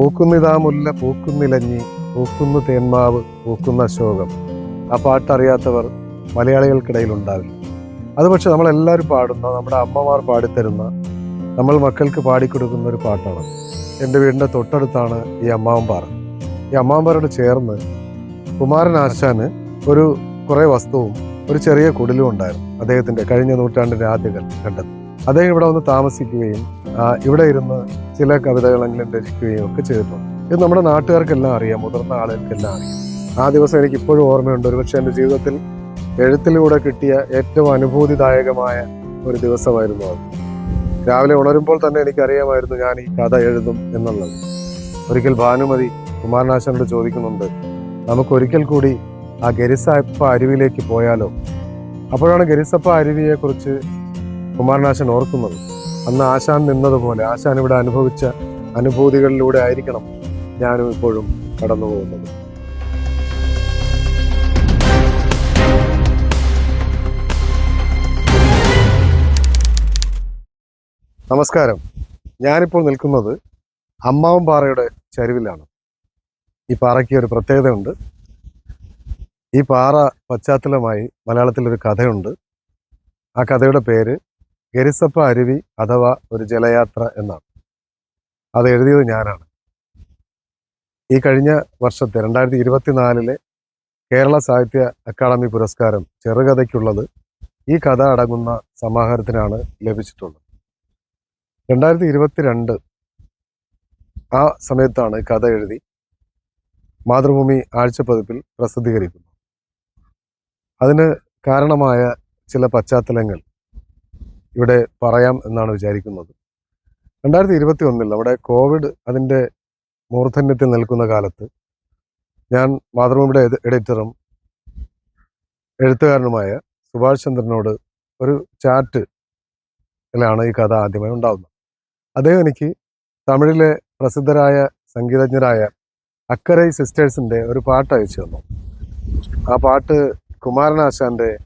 പൂക്കുന്നിതാ മുല്ല പൂക്കുന്നിലഞ്ഞി പൂക്കുന്നു തേന്മാവ് പൂക്കുന്ന ശോകം ആ പാട്ടറിയാത്തവർ മലയാളികൾക്കിടയിൽ ഉണ്ടാവില്ല അത് പക്ഷെ നമ്മളെല്ലാവരും പാടുന്ന നമ്മുടെ അമ്മമാർ പാടിത്തരുന്ന നമ്മൾ മക്കൾക്ക് പാടിക്കൊടുക്കുന്ന ഒരു പാട്ടാണ്. എന്റെ വീടിന്റെ തൊട്ടടുത്താണ് ഈ അമ്മാവൻപാറ. ഈ അമ്മാവൻപാറയോട് ചേർന്ന് കുമാരൻ ആശാന് ഒരു കുറേ വസ്തുവും ഒരു ചെറിയ കുടിലും ഉണ്ടായിരുന്നു അദ്ദേഹത്തിന്റെ കഴിഞ്ഞ നൂറ്റാണ്ടിന്റെ ആദ്യ കണ്ടത് അദ്ദേഹം ഇവിടെ വന്ന് താമസിക്കുകയും ഇവിടെ ഇരുന്ന് ചില കവിതകളെങ്കിലും രചിക്കുകയും ഒക്കെ ചെയ്തിട്ടുണ്ട്. ഇത് നമ്മുടെ നാട്ടുകാർക്കെല്ലാം അറിയാം മുതിർന്ന ആളുകൾക്കെല്ലാം അറിയാം. ആ ദിവസം എനിക്ക് ഇപ്പോഴും ഓർമ്മയുണ്ട്. ഒരുപക്ഷെ എന്റെ ജീവിതത്തിൽ എഴുത്തിലൂടെ കിട്ടിയ ഏറ്റവും അനുഭൂതിദായകമായ ഒരു ദിവസമായിരുന്നു അത്. രാവിലെ ഉണരുമ്പോൾ തന്നെ എനിക്കറിയാമായിരുന്നു ഞാൻ ഈ കഥ എഴുതും എന്നുള്ളത്. ഒരിക്കൽ ഭാനുമതി കുമാരനാശനോട് ചോദിക്കുന്നുണ്ട് നമുക്ക് ഒരിക്കൽ കൂടി ആ ഗരിസപ്പ അരുവിയിലേക്ക് പോയാലോ? അപ്പോഴാണ് ഗരിസപ്പ അരുവിയെക്കുറിച്ച് കുമാരനാശൻ ഓർക്കുന്നത്. അന്ന് ആശാൻ നിന്നതുപോലെ ആശാൻ ഇവിടെ അനുഭവിച്ച അനുഭൂതികളിലൂടെ ആയിരിക്കണം ഞാനും ഇപ്പോഴും കടന്നു പോകുന്നത്. നമസ്കാരം. ഞാനിപ്പോൾ നിൽക്കുന്നത് അമ്മാവും പാറയുടെ ചരിവിലാണ്. ഈ പാറയ്ക്ക് ഒരു പ്രത്യേകതയുണ്ട്. ഈ പാറ പശ്ചാത്തലമായി മലയാളത്തിലൊരു കഥയുണ്ട്. ആ കഥയുടെ പേര് ഗരിസപ്പ അരുവി അഥവാ ഒരു ജലയാത്ര എന്നാണ്. അത് എഴുതിയത് ഞാനാണ്. ഈ കഴിഞ്ഞ വർഷത്തെ രണ്ടായിരത്തി ഇരുപത്തിനാലിലെ കേരള സാഹിത്യ അക്കാദമി പുരസ്കാരം ചെറുകഥയ്ക്കുള്ളത് ഈ കഥ അടങ്ങുന്ന സമാഹാരത്തിനാണ് ലഭിച്ചിട്ടുള്ളത്. രണ്ടായിരത്തി ഇരുപത്തിരണ്ട് ആ സമയത്താണ് കഥ എഴുതി മാതൃഭൂമി ആഴ്ചപ്പതിപ്പിൽ പ്രസിദ്ധീകരിക്കുന്നത്. അതിന് കാരണമായ ചില പശ്ചാത്തലങ്ങൾ ഇവിടെ പറയാം എന്നാണ് വിചാരിക്കുന്നത്. രണ്ടായിരത്തി ഇരുപത്തി ഒന്നിൽ നമ്മുടെ കോവിഡ് അതിന്റെ മൂർധന്യത്തിൽ നിൽക്കുന്ന കാലത്ത് ഞാൻ മാതൃഭൂമിയുടെ എഡിറ്ററും എഴുത്തുകാരനുമായ സുഭാഷ് ചന്ദ്രനോട് ഒരു ചാറ്റ് ാണ് ഈ കഥ ആദ്യമായി ഉണ്ടാവുന്നത്. അദ്ദേഹം എനിക്ക് തമിഴിലെ പ്രസിദ്ധരായ സംഗീതജ്ഞരായ അക്കരൈ സിസ്റ്റേഴ്സിന്റെ ഒരു പാട്ട് അയച്ചു തന്നു. ആ പാട്ട് കുമാരനാശാന്റെ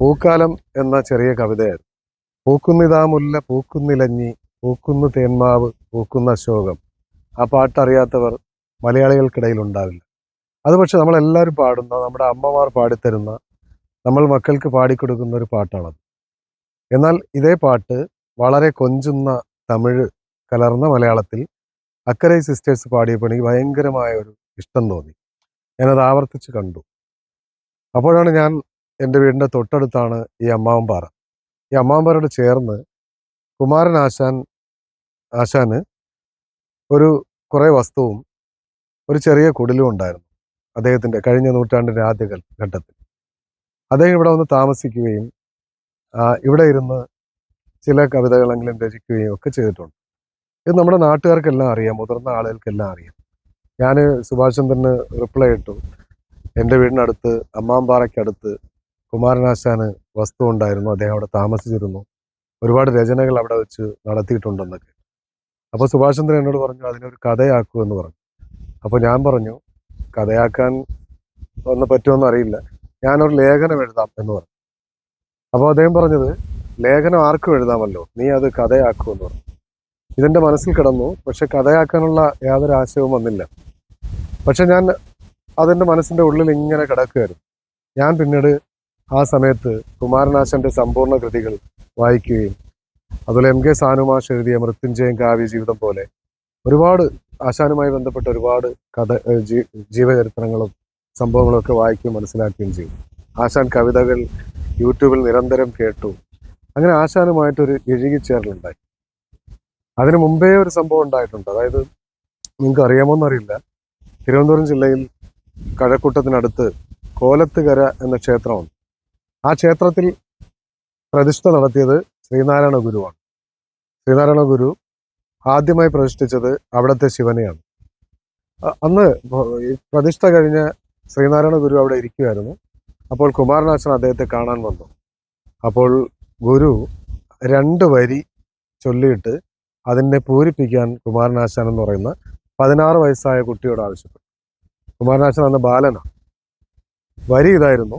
പൂക്കാലം എന്ന ചെറിയ കവിതയായിരുന്നു. പൂക്കുന്നിതാ മുല്ല പൂക്കുന്നിലഞ്ഞി പൂക്കുന്നു തേന്മാവ് പൂക്കുന്ന ശോകം ആ പാട്ടറിയാത്തവർ മലയാളികൾക്കിടയിൽ ഉണ്ടാവില്ല അത് പക്ഷെ നമ്മളെല്ലാവരും പാടുന്ന നമ്മുടെ അമ്മമാർ പാടിത്തരുന്ന നമ്മൾ മക്കൾക്ക് പാടിക്കൊടുക്കുന്ന ഒരു പാട്ടാണത്. എന്നാൽ ഇതേ പാട്ട് വളരെ കൊഞ്ചുന്ന തമിഴ് കലർന്ന മലയാളത്തിൽ അക്കരൈ സിസ്റ്റേഴ്സ് പാടിയപ്പോൾ എനിക്ക് ഭയങ്കരമായ ഒരു ഇഷ്ടം തോന്നി. ഞാനത് ആവർത്തിച്ച് കണ്ടു. അപ്പോഴാണ് ഞാൻ എന്റെ വീടിന്റെ തൊട്ടടുത്താണ് ഈ അമ്മാവൻപാറ. ഈ അമ്മാമ്പരോട് ചേർന്ന് കുമാരൻ ആശാൻ ആശാന് ഒരു കുറേ വസ്തുവും ഒരു ചെറിയ കുടിലും ഉണ്ടായിരുന്നു അദ്ദേഹത്തിന്റെ കഴിഞ്ഞ നൂറ്റാണ്ടിന്റെ ആദ്യ ഘട്ടത്തിൽ. അദ്ദേഹം ഇവിടെ വന്ന് താമസിക്കുകയും ഇവിടെ ഇരുന്ന് ചില കവിതകളെങ്കിലും രചിക്കുകയും ഒക്കെ ചെയ്തിട്ടുണ്ട്. ഇത് നമ്മുടെ നാട്ടുകാർക്കെല്ലാം അറിയാം മുതിർന്ന ആളുകൾക്കെല്ലാം അറിയാം. ഞാൻ സുഭാഷ് ചന്ദ്രന് റിപ്ലൈ ഇട്ടു. എന്റെ വീടിനടുത്ത് അമ്മാമ്പാറയ്ക്കടുത്ത് കുമാരനാശാന് വസ്തു ഉണ്ടായിരുന്നു. അദ്ദേഹം അവിടെ താമസിച്ചിരുന്നു. ഒരുപാട് രചനകൾ അവിടെ വെച്ച് നടത്തിയിട്ടുണ്ടെന്നൊക്കെ. അപ്പോൾ സുഭാഷ് ചന്ദ്രൻ എന്നോട് പറഞ്ഞു അതിനൊരു കഥയാക്കൂ എന്ന് പറഞ്ഞു. അപ്പോൾ ഞാൻ പറഞ്ഞു കഥയാക്കാൻ ഒന്ന് പറ്റുമെന്ന് അറിയില്ല. ഞാനൊരു ലേഖനം എഴുതാം എന്ന് പറഞ്ഞു. അപ്പോൾ അദ്ദേഹം പറഞ്ഞത് ലേഖനം ആർക്കും എഴുതാമല്ലോ. നീ അത് കഥയാക്കൂ എന്ന് പറഞ്ഞു. ഇതെന്റെ മനസ്സിൽ കിടന്നു. പക്ഷെ കഥയാക്കാനുള്ള യാതൊരു ആശയവും വന്നില്ല. പക്ഷെ ഞാൻ അതെന്റെ മനസ്സിന്റെ ഉള്ളിൽ ഇങ്ങനെ കിടക്കുകയായിരുന്നു. ഞാൻ പിന്നീട് ആ സമയത്ത് കുമാരനാശന്റെ സമ്പൂർണ കൃതികൾ വായിക്കുകയും അതുപോലെ എം കെ സാനുമാഷ് എഴുതിയ മൃത്യുഞ്ജയം കാവ്യ ജീവിതം പോലെ ഒരുപാട് ആശാനുമായി ബന്ധപ്പെട്ട ഒരുപാട് കഥ ജീവചരിത്രങ്ങളും സംഭവങ്ങളും ഒക്കെ വായിക്കുകയും മനസ്സിലാക്കുകയും ചെയ്തു. ആശാൻ കവിതകൾ യൂട്യൂബിൽ നിരന്തരം കേട്ടു. അങ്ങനെ ആശാനുമായിട്ടൊരു ഇഴുകിച്ചേരലുണ്ടായി. അതിനു മുമ്പേ ഒരു സംഭവം ഉണ്ടായിട്ടുണ്ട്. അതായത് നിങ്ങൾക്ക് അറിയാമോ എന്നറിയില്ല തിരുവനന്തപുരം ജില്ലയിൽ കഴക്കൂട്ടത്തിനടുത്ത് കോലത്തുകര എന്ന ക്ഷേത്രമുണ്ട്. ആ ക്ഷേത്രത്തിൽ പ്രതിഷ്ഠ നടത്തിയത് ശ്രീനാരായണ ഗുരുവാണ്. ശ്രീനാരായണ ഗുരു ആദ്യമായി പ്രതിഷ്ഠിച്ചത് അവിടുത്തെ ശിവനെയാണ്. അന്ന് പ്രതിഷ്ഠ കഴിഞ്ഞ ശ്രീനാരായണ ഗുരു അവിടെ ഇരിക്കുമായിരുന്നു അപ്പോൾ കുമാരനാശൻ അദ്ദേഹത്തെ കാണാൻ വന്നു. അപ്പോൾ ഗുരു രണ്ട് വരി ചൊല്ലിയിട്ട് അതിനെ പൂരിപ്പിക്കാൻ കുമാരനാശാൻ എന്ന് പറയുന്ന പതിനാറ് വയസ്സായ കുട്ടിയോട് ആവശ്യപ്പെട്ടു. കുമാരനാശൻ അന്ന് ബാലനാണ്. വരി ഇതായിരുന്നു.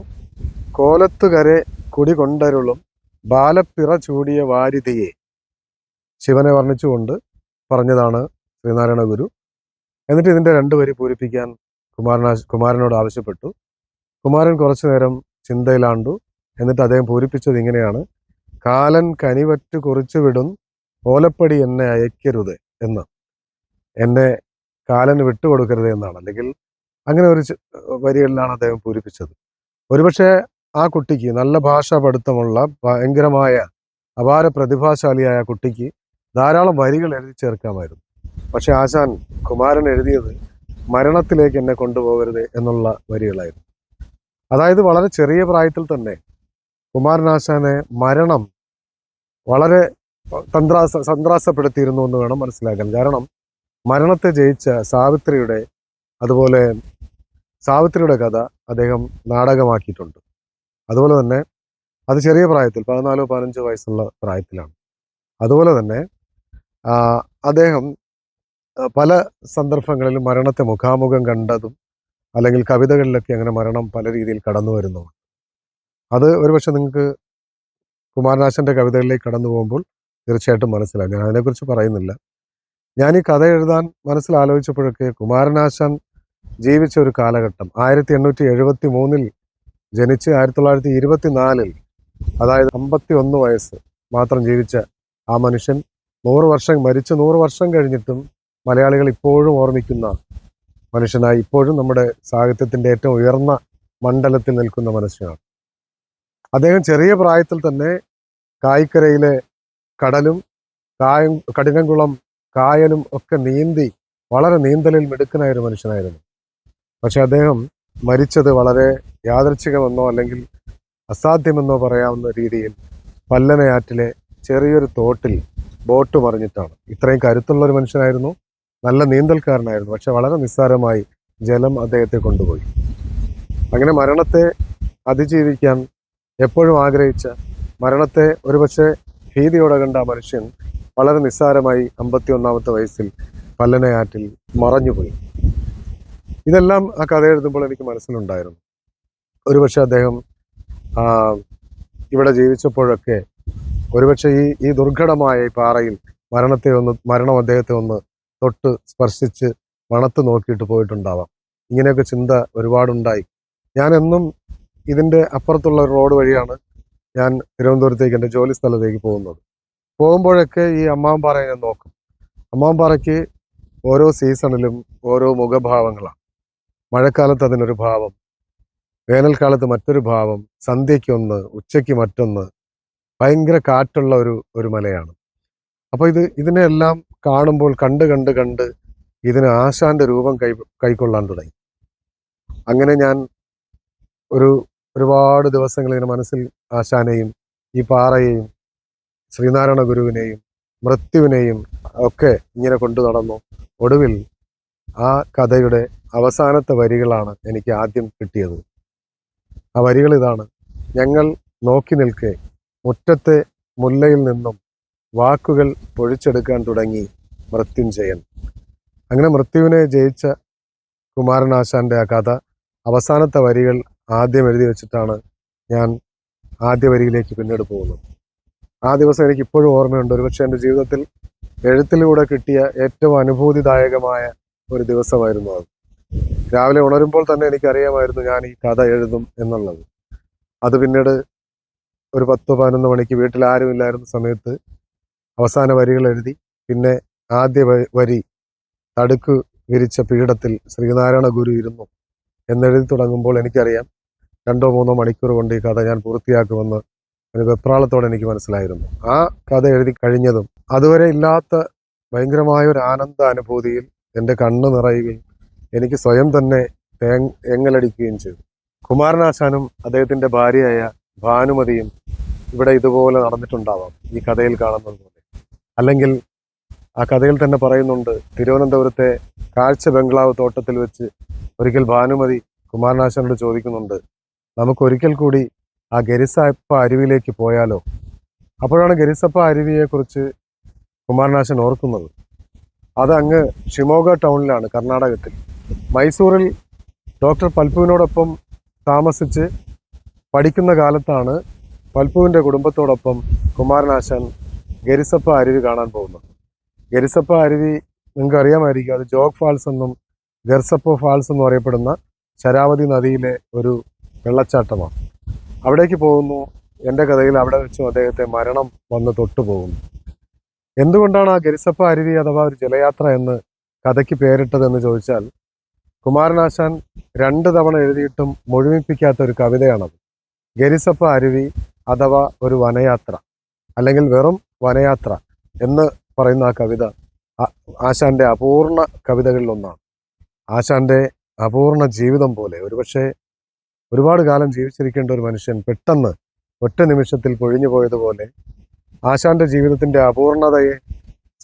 കോലത്തുകരെ കുടി കൊണ്ടരുളും ബാലപ്പിറ ചൂടിയ വാരിതയെ ശിവനെ വർണിച്ചുകൊണ്ട് പറഞ്ഞതാണ് ശ്രീനാരായണ ഗുരു. എന്നിട്ട് ഇതിന്റെ രണ്ട് വരി പൂരിപ്പിക്കാൻ കുമാരനാ കുമാരനോട് ആവശ്യപ്പെട്ടു. കുമാരൻ കുറച്ചു നേരം ചിന്തയിലാണ്ടു. എന്നിട്ട് അദ്ദേഹം പൂരിപ്പിച്ചത് ഇങ്ങനെയാണ്. കാലൻ കനിവറ്റ് കുറിച്ചു വിടും ഓലപ്പടി എന്നെ അയക്കരുത് എന്ന്. എന്നെ കാലന് വിട്ടുകൊടുക്കരുത് എന്നാണ്. അല്ലെങ്കിൽ അങ്ങനെ ഒരു വരികളിലാണ് അദ്ദേഹം പൂരിപ്പിച്ചത്. ഒരുപക്ഷെ ആ കുട്ടിക്ക് നല്ല ഭാഷാ പഠിത്തമുള്ള ഭയങ്കരമായ അപാര പ്രതിഭാശാലിയായ കുട്ടിക്ക് ധാരാളം വരികൾ എഴുതി ചേർക്കാമായിരുന്നു. പക്ഷെ ആശാൻ കുമാരൻ എഴുതിയത് മരണത്തിലേക്ക് എന്നെ കൊണ്ടുപോകരുത് എന്നുള്ള വരികളായിരുന്നു. അതായത് വളരെ ചെറിയ പ്രായത്തിൽ തന്നെ കുമാരൻ ആശാനെ മരണം വളരെ തന്ത്രാസ സന്ത്രാസപ്പെടുത്തിയിരുന്നു എന്ന് വേണം മനസ്സിലാക്കാൻ. കാരണം മരണത്തെ ജയിച്ച സാവിത്രിയുടെ അതുപോലെ സാവിത്രിയുടെ കഥ അദ്ദേഹം നാടകമാക്കിയിട്ടുണ്ട്. അതുപോലെ തന്നെ അത് ചെറിയ പ്രായത്തിൽ പതിനാലോ പതിനഞ്ചോ വയസ്സുള്ള പ്രായത്തിലാണ്. അതുപോലെ തന്നെ അദ്ദേഹം പല സന്ദർഭങ്ങളിലും മരണത്തെ മുഖാമുഖം കണ്ടതും അല്ലെങ്കിൽ കവിതകളിലൊക്കെ അങ്ങനെ മരണം പല രീതിയിൽ കടന്നു വരുന്നതാണ് അത് ഒരുപക്ഷെ നിങ്ങൾക്ക് കുമാരനാശന്റെ കവിതകളിലേക്ക് കടന്നു പോകുമ്പോൾ തീർച്ചയായിട്ടും മനസ്സിലാകും ഞാൻ അതിനെക്കുറിച്ച് പറയുന്നില്ല. ഞാൻ ഈ കഥ എഴുതാൻ മനസ്സിൽ ആലോചിച്ചപ്പോഴൊക്കെ കുമാരനാശാൻ ജീവിച്ച ഒരു കാലഘട്ടം ആയിരത്തി എണ്ണൂറ്റി എഴുപത്തി മൂന്നിൽ ജനിച്ച് ആയിരത്തി തൊള്ളായിരത്തി ഇരുപത്തിനാലിൽ അതായത് അമ്പത്തി ഒന്ന് വയസ്സ് മാത്രം ജീവിച്ച ആ മനുഷ്യൻ നൂറ് വർഷം മരിച്ച് നൂറ് വർഷം കഴിഞ്ഞിട്ടും മലയാളികൾ ഇപ്പോഴും ഓർമ്മിക്കുന്ന മനുഷ്യനായി ഇപ്പോഴും നമ്മുടെ സാഹിത്യത്തിന്റെ ഏറ്റവും ഉയർന്ന മണ്ഡലത്തിൽ നിൽക്കുന്ന മനുഷ്യനാണ്. അദ്ദേഹം ചെറിയ പ്രായത്തിൽ തന്നെ കായ്ക്കരയിലെ കടലും കായം കഠിനംകുളം കായലും ഒക്കെ നീന്തി വളരെ നീന്തലിൽ മിടുക്കനായ ഒരു മനുഷ്യനായിരുന്നു. പക്ഷെ അദ്ദേഹം മരിച്ചത് വളരെ യാദൃച്ഛികമെന്നോ അല്ലെങ്കിൽ അസാധ്യമെന്നോ പറയാവുന്ന രീതിയിൽ പല്ലനയാറ്റിലെ ചെറിയൊരു തോട്ടിൽ ബോട്ട് മറിഞ്ഞിട്ടാണ്. ഇത്രയും കരുത്തുള്ള ഒരു മനുഷ്യനായിരുന്നു. നല്ല നീന്തൽക്കാരനായിരുന്നു. പക്ഷെ വളരെ നിസ്സാരമായി ജലം അദ്ദേഹത്തെ കൊണ്ടുപോയി. അങ്ങനെ മരണത്തെ അതിജീവിക്കാൻ എപ്പോഴും ആഗ്രഹിച്ച മരണത്തെ ഒരുപക്ഷെ ഭീതിയോടെ കണ്ട മനുഷ്യൻ വളരെ നിസ്സാരമായി അമ്പത്തി ഒന്നാമത്തെ വയസ്സിൽ പല്ലനയാറ്റിൽ മറഞ്ഞുപോയി. ഇതെല്ലാം ആ കഥ എഴുതുമ്പോൾ എനിക്ക് മനസ്സിലുണ്ടായിരുന്നു. ഒരുപക്ഷെ അദ്ദേഹം ഇവിടെ ജീവിച്ചപ്പോഴൊക്കെ ഒരുപക്ഷെ ഈ ഈ ദുർഘടമായ ഈ പാറയിൽ മരണത്തെ ഒന്ന് മരണം അദ്ദേഹത്തെ ഒന്ന് തൊട്ട് സ്പർശിച്ച് മണത്ത് നോക്കിയിട്ട് പോയിട്ടുണ്ടാവാം. ഇങ്ങനെയൊക്കെ ചിന്ത ഒരുപാടുണ്ടായി. ഞാൻ എന്നും ഇതിന്റെ അപ്പുറത്തുള്ള ഒരു റോഡ് വഴിയാണ് ഞാൻ തിരുവനന്തപുരത്തേക്ക് എന്റെ ജോലി സ്ഥലത്തേക്ക് പോകുന്നത്. പോകുമ്പോഴൊക്കെ ഈ അമ്മാമ്പാറ ഞാൻ നോക്കും. അമ്മാമ്പാറയ്ക്ക് ഓരോ സീസണിലും ഓരോ മുഖഭാവങ്ങളാണ്. മഴക്കാലത്ത് അതിനൊരു ഭാവം. വേനൽക്കാലത്ത് മറ്റൊരു ഭാവം സന്ധ്യയ്ക്കൊന്ന് ഉച്ചയ്ക്ക് മറ്റൊന്ന് ഭയങ്കര കാറ്റുള്ള ഒരു ഒരു മലയാണ്. അപ്പോൾ ഇത് ഇതിനെല്ലാം കാണുമ്പോൾ കണ്ട് കണ്ട് കണ്ട് ഇതിന് ആശാന്റെ രൂപം കൈ കൈക്കൊള്ളാൻ തുടങ്ങി. അങ്ങനെ ഞാൻ ഒരു ഒരുപാട് ദിവസങ്ങൾ ഇതിന് മനസ്സിൽ ആശാനെയും ഈ പാറയെയും ശ്രീനാരായണ ഗുരുവിനെയും മൃത്യുവിനെയും ഒക്കെ ഇങ്ങനെ കൊണ്ടു നടന്നു. ഒടുവിൽ ആ കഥയുടെ അവസാനത്തെ വരികളാണ് എനിക്ക് ആദ്യം കിട്ടിയത്. ആ വരികൾ ഇതാണ്. ഞങ്ങൾ നോക്കി നിൽക്കെ മുറ്റത്തെ മുല്ലയിൽ നിന്നും വാക്കുകൾ പൊഴിച്ചെടുക്കാൻ തുടങ്ങി മൃത്യുഞ്ജയൻ. അങ്ങനെ മൃത്യുവിനെ ജയിച്ച കുമാരനാശാന്റെ ആ കഥ അവസാനത്തെ വരികൾ ആദ്യം എഴുതി വെച്ചിട്ടാണ് ഞാൻ ആദ്യ വരിയിലേക്ക് പിന്നീട് പോകുന്നത്. ആ ദിവസം എനിക്ക് ഇപ്പോഴും ഓർമ്മയുണ്ട്. ഒരുപക്ഷെ എന്റെ ജീവിതത്തിൽ എഴുത്തിലൂടെ കിട്ടിയ ഏറ്റവും അനുഭൂതിദായകമായ ഒരു ദിവസമായിരുന്നു അത്. രാവിലെ ഉണരുമ്പോൾ തന്നെ എനിക്കറിയാമായിരുന്നു ഞാൻ ഈ കഥ എഴുതും എന്നുള്ളത്. അത് പിന്നീട് ഒരു പത്ത് പതിനൊന്ന് മണിക്ക് വീട്ടിൽ ആരും ഇല്ലായിരുന്ന സമയത്ത് അവസാന വരികൾ എഴുതി പിന്നെ ആദ്യ വരി തടുക്ക് വിരിച്ച പീഠത്തിൽ ശ്രീനാരായണ ഗുരു ഇരുന്നു എന്നെഴുതി തുടങ്ങുമ്പോൾ എനിക്കറിയാം രണ്ടോ മൂന്നോ മണിക്കൂർ കൊണ്ട് ഈ കഥ ഞാൻ പൂർത്തിയാക്കുമെന്ന് ഒരു വെപ്രാളത്തോടെ എനിക്ക് മനസ്സിലായിരുന്നു. ആ കഥ എഴുതി കഴിഞ്ഞതും അതുവരെ ഇല്ലാത്ത ഭയങ്കരമായ ഒരു ആനന്ദ അനുഭൂതിയിൽ എന്റെ കണ്ണ് നിറയുകയും എനിക്ക് സ്വയം തന്നെ എങ്ങലടിക്കുകയും ചെയ്തു. കുമാരനാശാനും അദ്ദേഹത്തിന്റെ ഭാര്യയായ ഭാനുമതിയും ഇവിടെ ഇതുപോലെ നടന്നിട്ടുണ്ടാവാം ഈ കഥയിൽ കാണുന്നത് പോലെ. അല്ലെങ്കിൽ ആ കഥയിൽ തന്നെ പറയുന്നുണ്ട് തിരുവനന്തപുരത്തെ കാഴ്ച ബംഗ്ലാവ് തോട്ടത്തിൽ വെച്ച് ഒരിക്കൽ ഭാനുമതി കുമാരനാശാനോട് ചോദിക്കുന്നുണ്ട് നമുക്ക് ഒരിക്കൽ കൂടി ആ ഗരിസപ്പ അരുവിയിലേക്ക് പോയാലോ? അപ്പോഴാണ് ഗരിസപ്പ അരുവിയെക്കുറിച്ച് കുമാരനാശൻ ഓർക്കുന്നത്. അത് അങ്ങ് ഷിമോഗ ടൗണിലാണ് കർണാടകത്തിൽ. മൈസൂറിൽ ഡോക്ടർ പൽപുവിനോടൊപ്പം താമസിച്ച് പഠിക്കുന്ന കാലത്താണ് പൽപുവിന്റെ കുടുംബത്തോടൊപ്പം കുമാരനാശാൻ ഗരിസപ്പ അരുവി കാണാൻ പോകുന്നത്. ഗരിസപ്പ അരുവി നിങ്ങൾക്ക് അറിയാമായിരിക്കും അത് ജോഗ് ഫാൾസ് എന്നും ഗർസപ്പോ ഫാൾസ് എന്നും അറിയപ്പെടുന്ന ശരാവതി നദിയിലെ ഒരു വെള്ളച്ചാട്ടമാണ്. അവിടേക്ക് പോകുന്നു എന്റെ കഥയിൽ അവിടെ വെച്ചും അദ്ദേഹത്തെ മരണം വന്ന് തൊട്ടു പോകുന്നു. എന്തുകൊണ്ടാണ് ആ ഗരിസപ്പ അരുവി അഥവാ ഒരു ജലയാത്ര എന്ന് കഥയ്ക്ക് പേരിട്ടതെന്ന് ചോദിച്ചാൽ കുമാരനാശാൻ രണ്ട് തവണ എഴുതിയിട്ടും മുഴുമിപ്പിക്കാത്ത ഒരു കവിതയാണത്. ഗരിസപ്പ അരുവി അഥവാ ഒരു വനയാത്ര അല്ലെങ്കിൽ വെറും വനയാത്ര എന്ന് പറയുന്ന ആ കവിത ആശാന്റെ അപൂർണ കവിതകളിലൊന്നാണ്. ആശാന്റെ അപൂർണ ജീവിതം പോലെ ഒരുപക്ഷെ ഒരുപാട് കാലം ജീവിച്ചിരിക്കേണ്ട ഒരു മനുഷ്യൻ പെട്ടെന്ന് ഒറ്റ നിമിഷത്തിൽ പൊഴിഞ്ഞു പോയതുപോലെ ആശാന്റെ ജീവിതത്തിന്റെ അപൂർണതയെ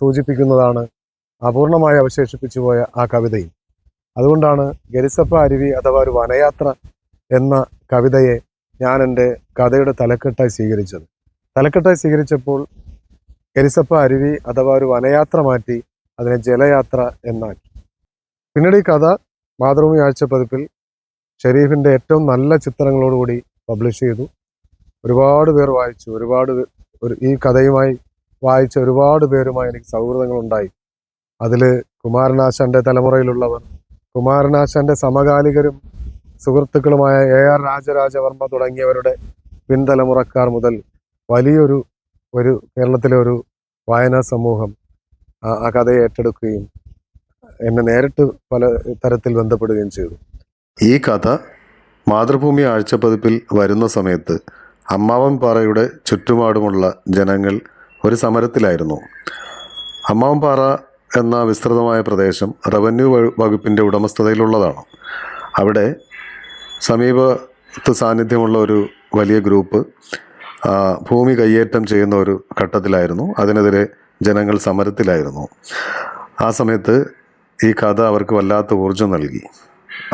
സൂചിപ്പിക്കുന്നതാണ് അപൂർണമായി അവശേഷിപ്പിച്ചു പോയ ആ കവിതയും. അതുകൊണ്ടാണ് ഗരിസപ്പ അരുവി അഥവാ ഒരു വനയാത്ര എന്ന കവിതയെ ഞാൻ എന്റെ കഥയുടെ തലക്കെട്ടായി സ്വീകരിച്ചത്. തലക്കെട്ടായി സ്വീകരിച്ചപ്പോൾ ഗരിസപ്പ അരുവി അഥവാ ഒരു വനയാത്ര മാറ്റി അതിനെ ജലയാത്ര എന്നാക്കി. പിന്നീട് ഈ കഥ മാതൃഭൂമി ആഴ്ചപ്പതിപ്പിൽ ഷെരീഫിന്റെ ഏറ്റവും നല്ല ചിത്രങ്ങളോടുകൂടി പബ്ലിഷ് ചെയ്തു. ഒരുപാട് പേർ വായിച്ചു ഒരുപാട് ഒരു ഈ കഥയുമായി വായിച്ച ഒരുപാട് പേരുമായി എനിക്ക് സൗഹൃദങ്ങളുണ്ടായി. അതിൽ കുമാരനാശാന്റെ തലമുറയിലുള്ളവർ കുമാരനാശാന്റെ സമകാലികരും സുഹൃത്തുക്കളുമായ എ ആർ രാജരാജവർമ്മ തുടങ്ങിയവരുടെ പിൻതലമുറക്കാർ മുതൽ വലിയൊരു ഒരു കേരളത്തിലെ ഒരു വായനാ സമൂഹം ആ- കഥയെ ഏറ്റെടുക്കുകയും എന്നെ നേരിട്ട് പല തരത്തിൽ ബന്ധപ്പെടുകയും ചെയ്തു. ഈ കഥ മാതൃഭൂമി ആഴ്ചപ്പതിപ്പിൽ വരുന്ന സമയത്ത് അമ്മാവൻ പാറയുടെ ചുറ്റുപാടുമുള്ള ജനങ്ങൾ ഒരു സമരത്തിലായിരുന്നു. അമ്മാവൻ പാറ എന്ന വിസ്തൃതമായ പ്രദേശം റവന്യൂ വകുപ്പിന്റെ ഉടമസ്ഥതയിലുള്ളതാണ്. അവിടെ സമീപത്ത് സാന്നിധ്യമുള്ള ഒരു വലിയ ഗ്രൂപ്പ് ഭൂമി കയ്യേറ്റം ചെയ്യുന്ന ഒരു ഘട്ടത്തിലായിരുന്നു. അതിനെതിരെ ജനങ്ങൾ സമരത്തിലായിരുന്നു. ആ സമയത്ത് ഈ കഥ അവർക്ക് വല്ലാത്ത ഊർജം നൽകി.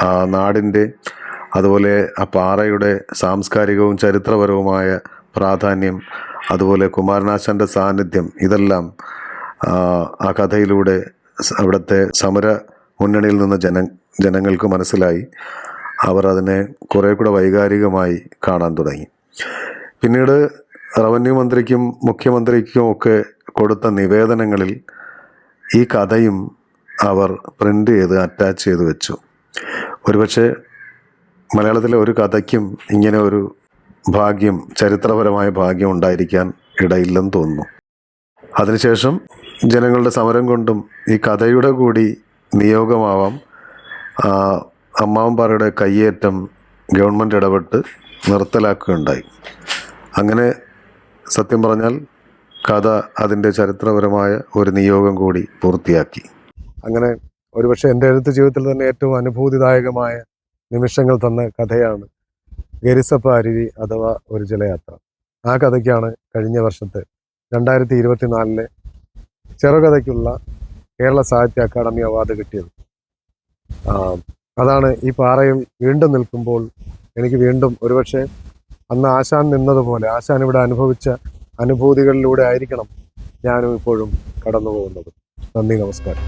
ആ നാടിന്റെ അതുപോലെ ആ പാറയുടെ സാംസ്കാരികവും ചരിത്രപരവുമായ പ്രാധാന്യം അതുപോലെ കുമാരനാശാന്റെ സാന്നിധ്യം ഇതെല്ലാം ആ, കഥയിലൂടെ അവിടുത്തെ സമര മുന്നണിയിൽ നിന്ന് ജന ജനങ്ങൾക്ക് മനസ്സിലായി. അവർ അതിനെ കുറേ കൂടെ വൈകാരികമായി കാണാൻ തുടങ്ങി. പിന്നീട് റവന്യൂ മന്ത്രിക്കും മുഖ്യമന്ത്രിക്കും ഒക്കെ കൊടുത്ത നിവേദനങ്ങളിൽ ഈ കഥയും അവർ പ്രിന്റ് ചെയ്ത് അറ്റാച്ച് ചെയ്ത് വെച്ചു. ഒരുപക്ഷെ മലയാളത്തിലെ ഒരു കഥയ്ക്കും ഇങ്ങനെ ഒരു ഭാഗ്യം ചരിത്രപരമായ ഭാഗ്യം ഉണ്ടായിരിക്കാൻ ഇടയില്ലെന്ന് തോന്നുന്നു. അതിനുശേഷം ജനങ്ങളുടെ സമരം കൊണ്ടും ഈ കഥയുടെ കൂടി നിയോഗമാവാം. അമ്മാവൻപാറയുടെ കയ്യേറ്റം ഗവൺമെന്റ് ഇടപെട്ട് നിർത്തലാക്കുകയുണ്ടായി. അങ്ങനെ സത്യം പറഞ്ഞാൽ കഥ അതിന്റെ ചരിത്രപരമായ ഒരു നിയോഗം കൂടി പൂർത്തിയാക്കി. അങ്ങനെ ഒരുപക്ഷെ എന്റെ എഴുത്ത് ജീവിതത്തിൽ തന്നെ ഏറ്റവും അനുഭൂതിദായകമായ നിമിഷങ്ങൾ തന്ന കഥയാണ് ഗരിസപ്പ അരുവി അഥവാ ഒരു ജലയാത്ര. ആ കഥയ്ക്കാണ് കഴിഞ്ഞ വർഷത്തെ രണ്ടായിരത്തി ഇരുപത്തിനാലിലെ ചെറുകഥയ്ക്കുള്ള കേരള സാഹിത്യ അക്കാദമി അവാർഡ് കിട്ടിയത്. അതാണ് ഈ പാറയും വീണ്ടും നിൽക്കുമ്പോൾ എനിക്ക് വീണ്ടും ഒരുപക്ഷെ അന്ന് ആശാൻ നിന്നതുപോലെ ആശാൻ ഇവിടെ അനുഭവിച്ച അനുഭൂതികളിലൂടെ ആയിരിക്കണം ഞാനും ഇപ്പോഴും കടന്നു പോകുന്നത് നന്ദി നമസ്കാരം.